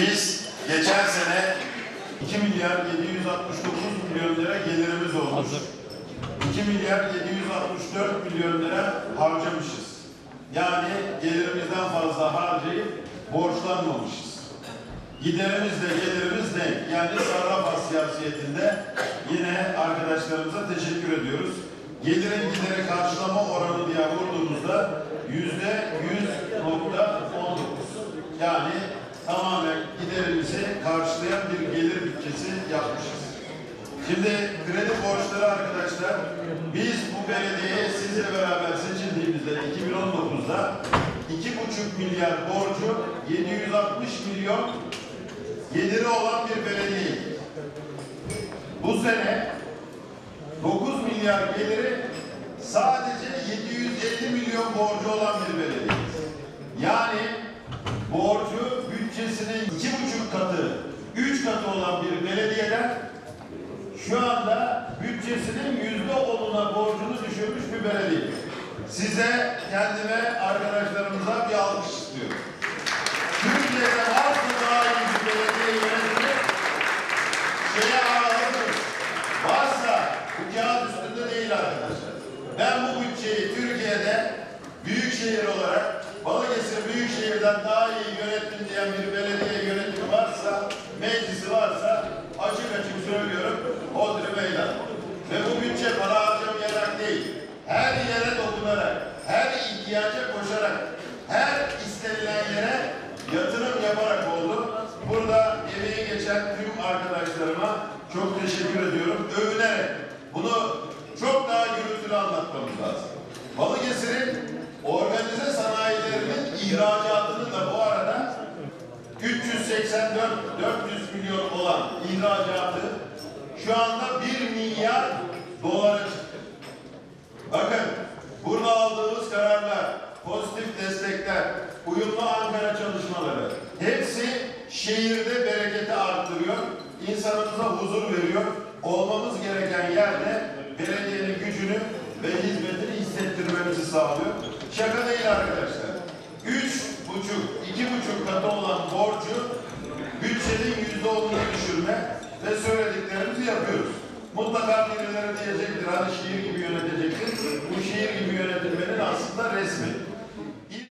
Biz geçen sene 2 milyar 769 milyon lira gelirimiz olmuş. 2 milyar 764 milyon lira harcamışız. Yani gelirimizden fazla harcayıp borçlanmamışız. Giderimiz de gelirimiz de yani sarraf hassasiyetinde yine arkadaşlarımıza teşekkür ediyoruz. Gelirin gideri karşılama oranı diye vurduğumuzda yüzde yüz nokta on dokuz. Yani tamamen giderimizi karşılayan bir gelir bütçesi yapmışız. Şimdi kredi borçları arkadaşlar biz bu belediyeye sizle beraber seçildiğimizde 2019'da 2,5 milyar borcu 760 milyon geliri olan bir belediye. Bu sene 9 milyar geliri sadece 750 milyon borcu olan bir belediye. Belediyeden şu anda bütçesinin yüzde onuna borcunu düşürmüş bir belediye. Size, kendime, arkadaşlarımıza bir alkış istiyorum. Türkiye'de varsa daha iyi bir belediye yönetimi şeye ağırlıdır. Varsa bu kağıt üstünde değil arkadaşlar. Ben bu bütçeyi Türkiye'de büyükşehir olarak Balıkesir Büyükşehir'den daha iyi yönetim diyen bir belediye yönetimi varsa, meclisi varsa açık açık söylüyorum Hodri Meydan. Ve bu bütçe para harcamayarak değil, her yere dokunarak, her ihtiyaca koşarak, her istenilen yere yatırım yaparak oldu. Burada emeği geçen tüm arkadaşlarıma çok teşekkür ediyorum. Övünerek bunu çok daha gürültülü anlatmamız lazım. Balıkesir'in organize sanayilerinin ihracatını da bu arada 384 400 milyon olan ihracatı şu anda 1 milyar dolara çıktı. Uyumlu Ankara çalışmaları hepsi şehirde bereketi arttırıyor, insanımıza huzur veriyor. Olmamız gereken yerde belediyenin gücünü ve hizmetini hissettirmemizi sağlıyor. Şaka değil arkadaşlar. Üç buçuk, iki buçuk katı olan borcu bütçenin yüzde onuna düşürme ve söylediklerimizi yapıyoruz. Mutlaka birileri diyecektir, hani şiir gibi yönetecektir. Bu şiir gibi yönetilmenin aslında resmi.